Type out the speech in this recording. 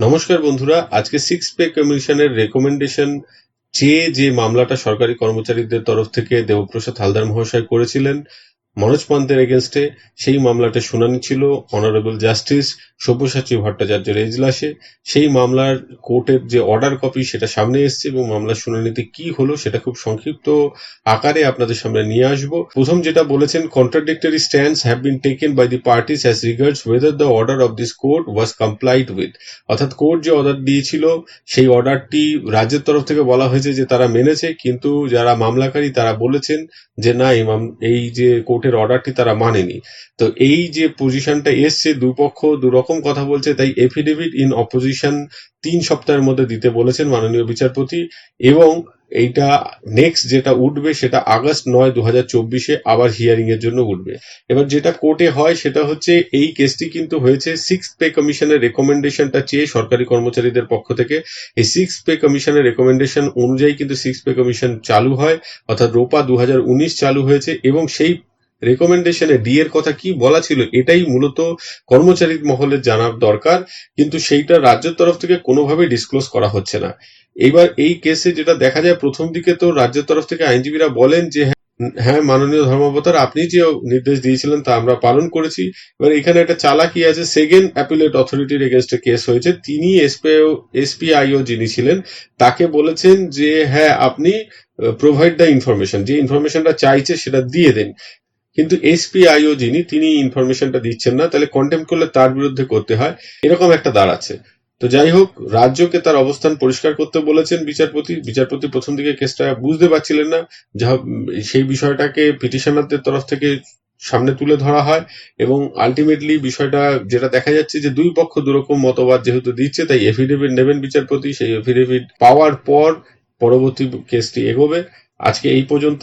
নমস্কার বন্ধুরা, আজকে সিক্স পে কমিশনের রেকমেন্ডেশন চেয়ে যে মামলাটা সরকারি কর্মচারীদের তরফ থেকে দেবপ্রসাদ হালদার মহাশয় করেছিলেন মনোজ পান্তের এগেনস্টে সেই মামলাটা শুনানি ছিল। অনারেবল জাস্টিস সব্যসাচী ভট্টাচার্যের এজলাসে। সেই মামলার কোর্টের যে অর্ডার কপি সেটা সামনে এসছে এবং মামলার শুনানিতে কি হলো সেটা খুব সংক্ষিপ্ত আকারে আপনাদের সামনে নিয়ে আসব। প্রথম যেটা বলেছেন contradictory stands have been taken by the parties as regards whether the order of this court was complied with অর্থাৎ কোর্ট যে অর্ডার দিয়েছিল, সেই অর্ডারটি রাজ্যের তরফ থেকে বলা হয়েছে যে তারা মেনেছে, কিন্তু যারা মামলাকারী তারা বলেছেন যে না, এই যে কোর্টের অর্ডারটি তারা মানেনি। তো এই যে পজিশনটা এসছে, দুপক্ষ দুরকম কথা বলছে, তাই এফিডেভিট ইন অপোজিশন তিন সপ্তাহের মধ্যে দিতে বলেছেন মাননীয় বিচারপতি এবং এইটা নেক্সট যেটা উঠবে সেটা আগস্ট নয় দু হাজার চব্বিশে আবার হিয়ারিং এর জন্য উঠবে। এবার যেটা কোর্টে হয় সেটা হচ্ছে এই কেসটি কিন্তু হয়েছে সিক্স পে কমিশনের রেকমেন্ডেশনটা চেয়ে সরকারি কর্মচারীদের পক্ষ থেকে। এই সিক্স পে কমিশনের রেকমেন্ডেশন অনুযায়ী কিন্তু সিক্স পে কমিশন চালু হয়, অর্থাৎ রোপা দু হাজার উনিশ চালু হয়েছে এবং সেই রেকমেন্ডেশনে ডি এর কথা কি বলা ছিল, এটাই মূলত কর্মচারী মহলে জানার দরকার, কিন্তু সেইটা রাজ্যের তরফ থেকে কোনোভাবেই ডিসক্লোজ করা হচ্ছে না। এবার এই কেসে যেটা দেখা যায়, প্রথম দিকে তো রাজ্যের তরফ থেকে আইনজীবীরা বলেন যে হ্যাঁ মাননীয় ধর্মাবতার, আপনি যে নির্দেশ দিয়েছিলেন তা আমরা পালন করেছি। এবার এখানে একটা চালাকি আছে, সেকেন্ড অ্যাপিলেট অথরিটির এগেনস্টে কেস হয়েছে। তিনি এসপিআইও যিনি ছিলেন, তাকে বলেছেন যে হ্যাঁ আপনি প্রোভাইড দ্য ইনফরমেশন যে ইনফরমেশনটা চাইছে সেটা দিয়ে দিন। কিন্তু এসপিআইও যিনি, তিনি ইনফরমেশনটা দিচ্ছেন না, তাহলে কন্টেম্প করলে তার বিরুদ্ধে করতে হয়, এরকম একটা দাঁড়াচ্ছে তো যাই হোক, রাজ্যকে তার অবস্থান পরিষ্কার করতে বলেছেন বিচারপতি বিচারপতি প্রথম দিকে কেসটা বুঝতে পারছিলেন না, যা সেই বিষয়টাকে পিটিশনারদের তরফ থেকে সামনে তুলে ধরা হয়, এবং আলটিমেটলি বিষয়টা যেটা দেখা যাচ্ছে যে দুই পক্ষ দুরকম মতবাদ যেহেতু দিচ্ছে, তাই এফিডেভিট নেবেন বিচারপতি, সেই এফিডেভিট পাওয়ার পর পরবর্তী কেসটি এগোবে। আজকে এই পর্যন্ত।